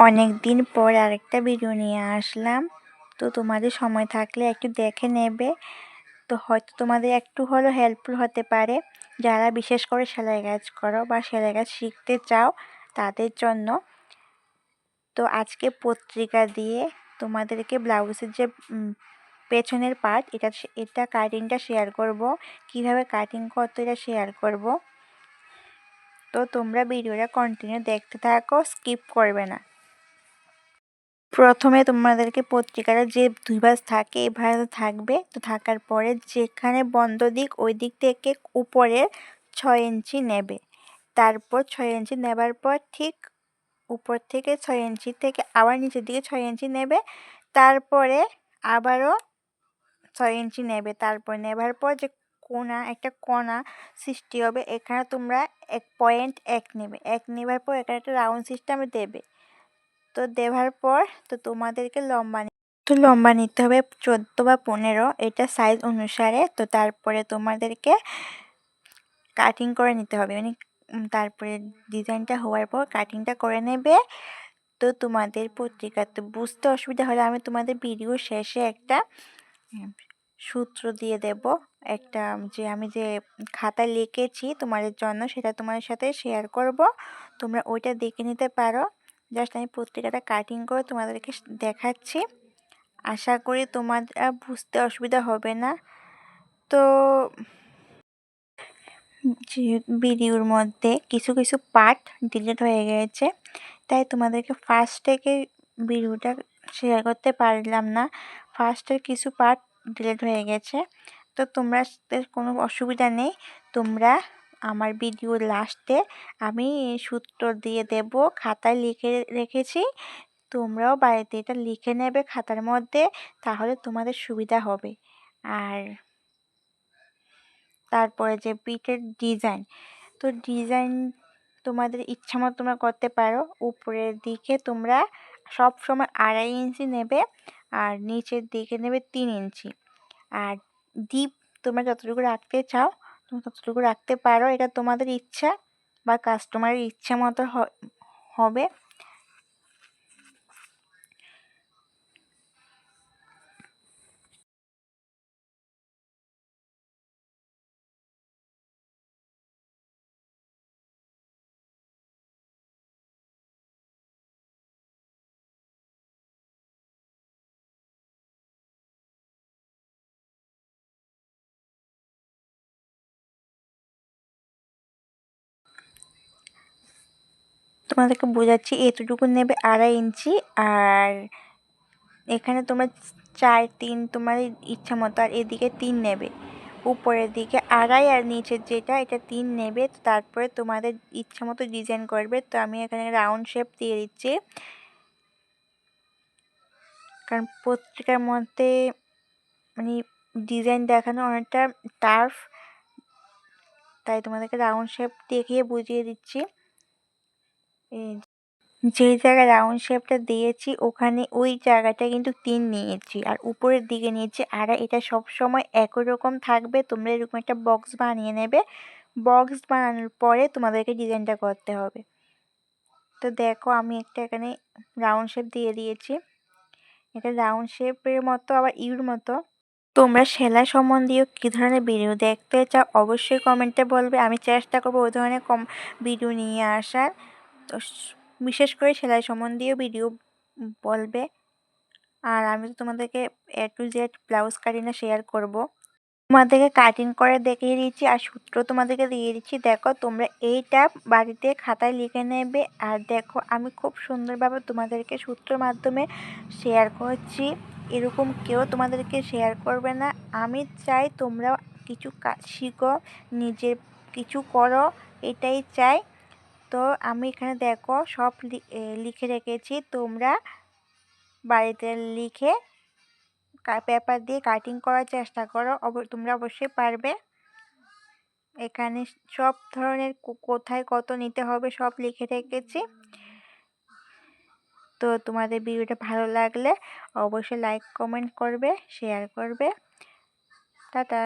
অনেক দিন পর আরেকটা ভিডিও নিয়ে আসলাম। তো তোমাদের সময় থাকলে একটু দেখে নেবে। তো হয়তো তোমাদের একটু হলেও হেল্পফুল হতে পারে। যারা বিশেষ করে সেলাই কাজ করো বা সেলাই কাজ শিখতে চাও, তাদের জন্য। তো আজকে পত্রিকা দিয়ে তোমাদেরকে ব্লাউজের যে পেছনের পার্ট এটা এটা কাটিংটা শেয়ার করব। কীভাবে কাটিং করতে এটা শেয়ার করব। তো তোমরা ভিডিওটা কন্টিনিউ দেখতে থাকো স্কিপ করবে না। প্রথমে তোমাদেরকে পত্রিকাটা যে দুই ভাঁজ থাকে এই ভাঁজ থাকবে। তো থাকার পরে যেখানে বন্ধ দিক, ওই দিক থেকে উপরের ছয় ইঞ্চি নেবে। তারপর ছয় ইঞ্চি নেবার পর ঠিক উপর থেকে ছয় ইঞ্চি থেকে আবার নিচের দিকে ছয় ইঞ্চি নেবে। তারপরে আবারও ছয় ইঞ্চি নেবে। তারপর নেবার পর যে কোনা, একটা কোনা সৃষ্টি হবে, এখানে তোমরা এক পয়েন্ট এক নেবে। এক নেবার পর এখানে একটা রাউন্ড সিস্টেমে দেবে। তো দেওয়ার পর তো তোমাদেরকে লম্বা তো লম্বা নিতে হবে, চোদ্দ বা পনেরো, এটা সাইজ অনুসারে। তো তারপরে তোমাদেরকে কাটিং করে নিতে হবে। মানে তারপরে ডিজাইনটা হওয়ার পর কাটিংটা করে নেবে। তো তোমাদের পত্রিকাতে বুঝতে অসুবিধা হলে আমি তোমাদের ভিডিও শেষে একটা সূত্র দিয়ে দেব। একটা, যে আমি যে খাতা লিখেছি তোমাদের জন্য, সেটা তোমাদের সাথে শেয়ার করব। তোমরা ওইটা দেখে নিতে পারো। জাস্ট আমি পত্রিকাটা কাটিং করে তোমাদেরকে দেখাচ্ছি। আশা করি তোমার বুঝতে অসুবিধা হবে না। তো ভিডিওর মধ্যে কিছু কিছু পার্ট ডিলিট হয়ে গেছে, তাই তোমাদেরকে ফার্স্ট থেকে ভিডিওটা শেয়ার করতে পারলাম না। ফার্স্টের কিছু পার্ট ডিলিট হয়ে গেছে। তো তোমরা কোনো অসুবিধা নেই। তোমরা আমার ভিডিও লাস্টে আমি সূত্র দিয়ে দেব, খাতায় লিখে রেখেছি। তোমরাও বাড়িতে এটা লিখে নেবে খাতার মধ্যে, তাহলে তোমাদের সুবিধা হবে। আর তারপরে যে পিঠের ডিজাইন তো ডিজাইন তোমাদের ইচ্ছা মতো তোমরা করতে পারো। উপরের দিকে তোমরা সব সময় আড়াই ইঞ্চি নেবে আর নিচের দিকে নেবে তিন ইঞ্চি। আর ডিপ তোমরা যতটুকু রাখতে চাও তুমি রাখতে পারো এটা তোমাদের ইচ্ছা বা কাস্টমারের ইচ্ছা মতো হবে। তোমাদেরকে বোঝাচ্ছি, এতটুকু নেবে আড়াই ইঞ্চি আর এখানে তোমরা চার, তিন তোমার ইচ্ছা মতো, আর এদিকে তিন নেবে। উপরের দিকে আড়াই আর নিচের যেটা, এটা তিন নেবে। তারপরে তোমাদের ইচ্ছা মতো ডিজাইন করবে। তো আমি এখানে রাউন্ড শেপ দিয়ে দিচ্ছি। কারণ পত্রিকার মধ্যে মানে ডিজাইন দেখানো অনেকটা টাফ তাই তোমাদেরকে রাউন্ড শেপ দেখিয়ে বুঝিয়ে দিচ্ছি। যেই জায়গায় রাউন্ড শেপটা দিয়েছি, ওখানে ওই জায়গাটা কিন্তু তিন নিয়েছি। আর উপরের দিকে নিয়েছি, আর এটা সব সময় একই রকম থাকবে। তোমরা এরকম একটা বক্স বানিয়ে নেবে। বক্স বানানোর পরে তোমাদেরকে ডিজাইনটা করতে হবে। তো দেখো, আমি একটা এখানে রাউন্ড শেপ দিয়ে দিয়েছি। এটা রাউন্ড শেপের মতো, আবার ইউর মতো। তোমরা সেলাই সম্বন্ধীয় কী ধরনের ভিডিও দেখতে চাও, অবশ্যই কমেন্টে বলবে। আমি চেষ্টা করব ওই ধরনের কম ভিডিও নিয়ে আসার। তো বিশেষ করে সেলাই সম্বন্ধীয় ভিডিও বলবে। আর আমি তো তোমাদেরকে এ টু জেড ব্লাউজ কাটিংটা শেয়ার করব। তোমাদেরকে কাটিং করে দেখিয়ে দিচ্ছি আর সূত্র তোমাদেরকে দিয়ে দিচ্ছি। দেখো, তোমরা এইটা বাড়িতে খাতায় লিখে নেবে। আর দেখো, আমি খুব সুন্দরভাবে তোমাদেরকে সূত্রের মাধ্যমে শেয়ার করছি। এরকম কেউ তোমাদেরকে শেয়ার করবে না। আমি চাই তোমরা কিছু শিখো নিজের কিছু করো। এটাই চাই। তো আমি এখানে দেখো সব লিখে রেখেছি। তোমরা বাড়িতে লিখে পেপার দিয়ে কাটিং করার চেষ্টা করো। তোমরা অবশ্যই পারবে। এখানে সব ধরনের কোথায় কত নিতে হবে সব লিখে রেখেছি। তো তোমাদের ভিডিওটা ভালো লাগলে অবশ্যই লাইক, কমেন্ট করবে, শেয়ার করবে। টাটা।